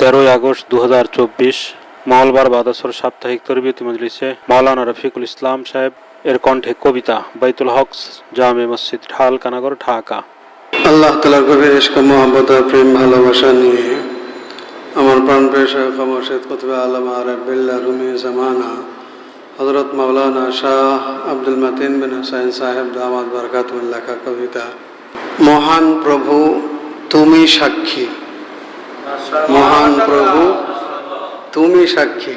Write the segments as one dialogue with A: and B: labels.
A: তেরোই আগস্ট দু মঙ্গলবার বাদাসর সাপ্তাহিক তরবিয়তি মজলিসে মাওলানা রফিকুল ইসলাম সাহেব, এর কণ্ঠে কবিতা, বাইতুল হক জামে মসজিদ ঢাল কানাগর ঢাকা।
B: আল্লাহ তালার গভীর ইস্ক মোহাম্মত আর প্রেম, ভালোবাসা নিয়ে আমার প্রাণ পেশা কমর্শেদ কুতবে আলম আরবিল্লা রুমি জামানা হজরত মাওলানা শাহ আব্দুল মতিন বিন হুসাইন সাহেব দামাদ বরকাতুল লেখা কবিতা। মহান প্রভু, তুমি সাক্ষী। মহান প্রভু তুমি সাক্ষী।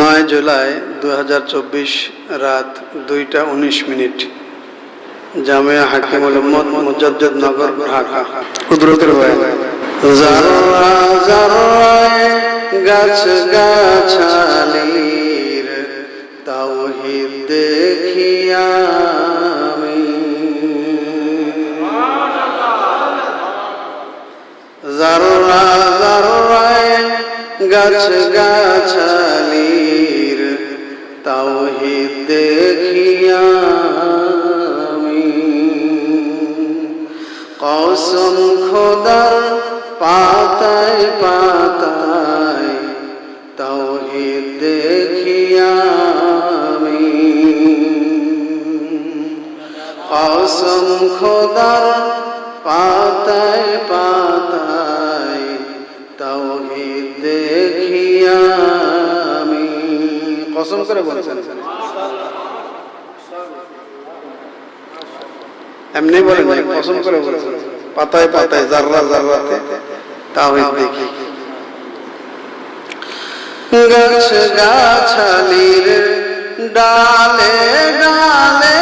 B: নয় জুলাই দু হাজার চব্বিশ রাত দুইটা উনিশ মিনিট। জামিয়া হাকিমুল উম্মত মুজাদ্দিদ নগর ঢাকা। কুদরতের বয়ান জাররা জাররায় গাছ গাছালির তাওহীদ দেখিয়া জাররায় গাছ গাছালির তাওহীদ দেখিয়া কসম খোদার পাতায় পাতায় তাওহীদ দেখিয়া কসম খোদার পাতায় পাতায় কসম করে বলছেন। এমনি বলেন কসম করে বলছেন। পাতায় পাতায়, জাররা জাররাতে। তাওহীদ দেখি। গাছ গাছালির ডালে ডালে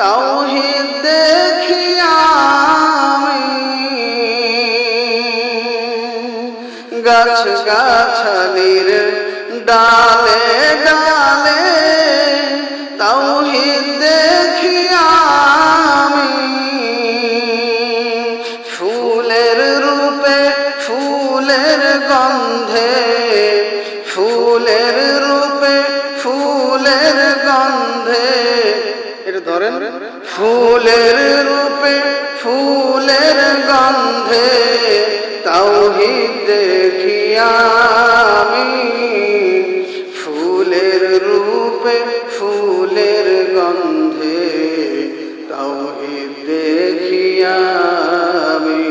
B: তাওহীদ দেখি আমি। গাছ গাছালির ডালে ডালে তাওহীদ দেখি আমি। ফুলের রূপে, ফুলের গন্ধে, ফুলের রূপে, ফুলের গন্ধে। ধরেন? ফুলের রূপে, ফুলের গন্ধে। তাওহীদ দেখিয়া আমি।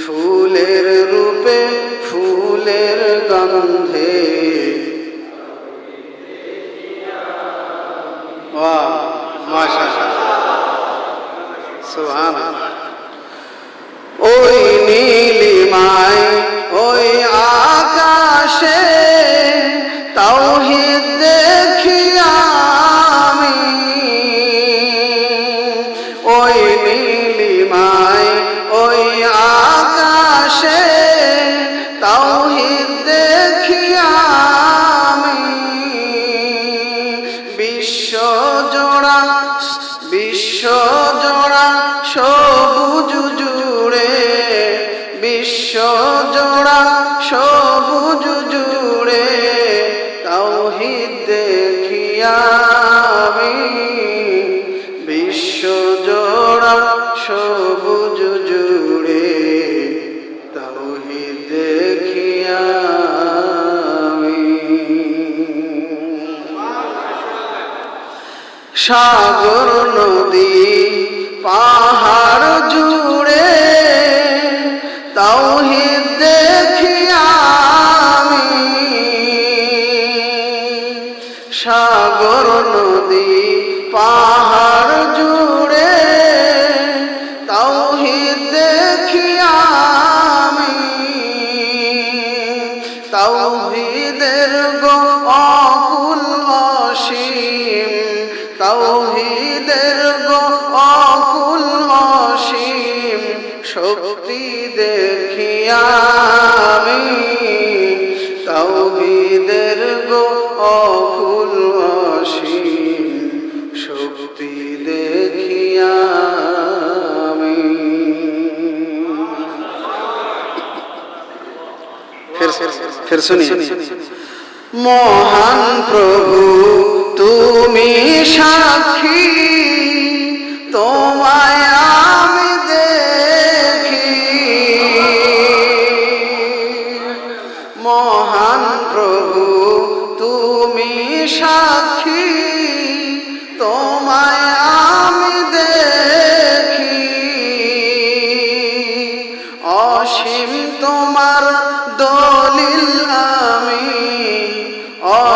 B: ফুলের রূপে ফুলের গন্ধে সাগর নদী পাহাড় জুড়ে, তাওহীদ দেখি আমি। সাগর নদী পাহাড় জুড়ে, তাওহীদ দেখি আমি। তাওহীদের গো ফের শুনি। মহান প্রভু তুমি সাক্ষী তোমার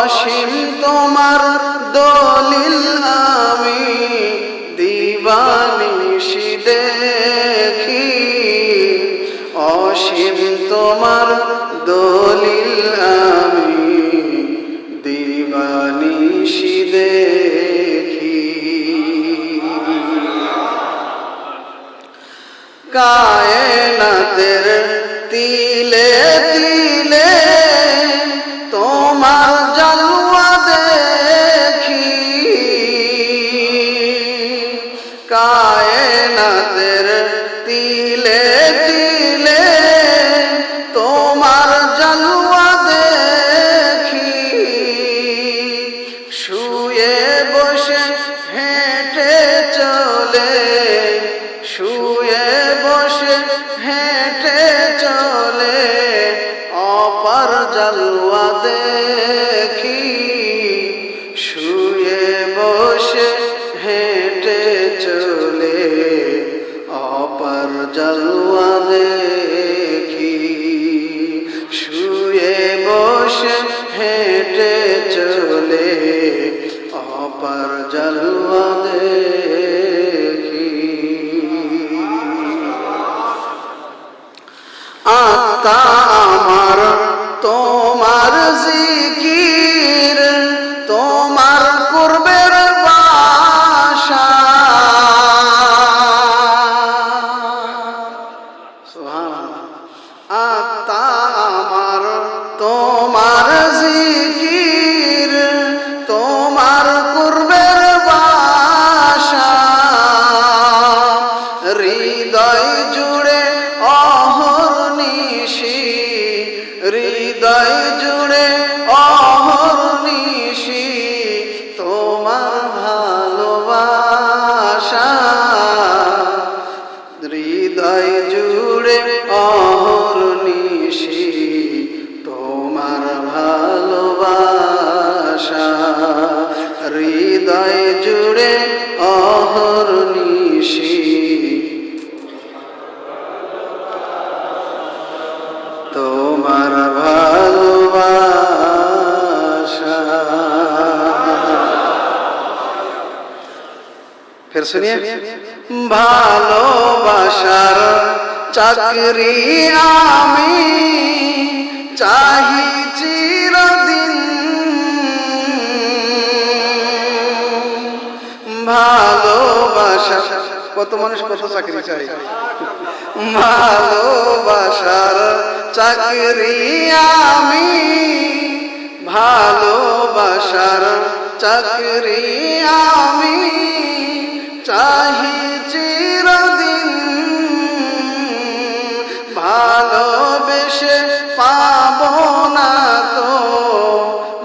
B: অসীম তোমার দলিল আমি দিবানিশি দেখি। অসীম তোমার দলিল আমি দিবানিশি দেখি। কায়নাতের তিলে তিলে জালুয়া দেখি শুয়ে বসে হেঁটে চলে। অপার জালুয়া দেখি। আত্মা আমার তোমার জিকির আত্মা আমার ফের শুনিয়ে ভালোবাসার চাকরি আমি চাহি চিরদিন। ভালোবাসা কত মানুষ কত চাকরি চাই ভালোবাসার চাকরি আমি ভালোবাসার চাকরি আমি চাহি চিরদিন ভালোবেসে পাব না তো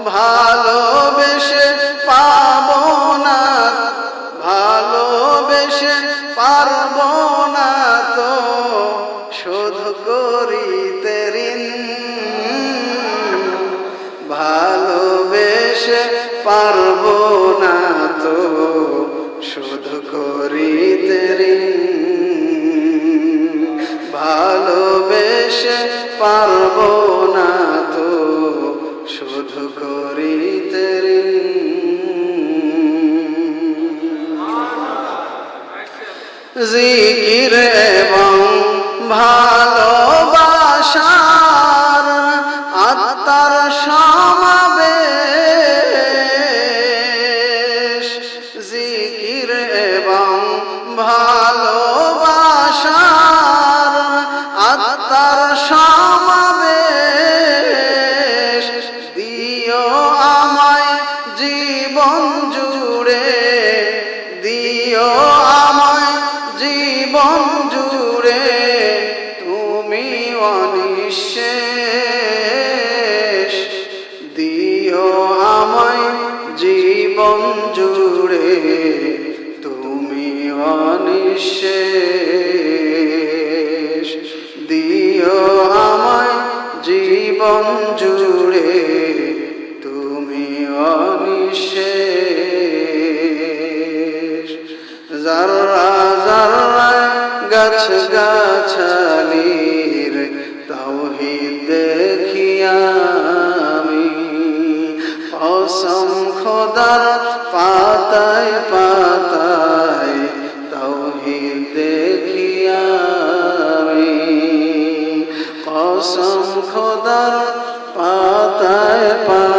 B: ভালোবেসে পাব না ভালোবেসে পারব না তো, শোধ করিতে ঋণ ভালোবেসে পারব না। পারব না তো শুধু করিতে জিকিরে জীবন জুড়ে তুমি অনিশে জাররা জাররা গাছ গাছালির তাওহিদ আমি পাতায় পাতা কসম খোদার পাতায় পাতায়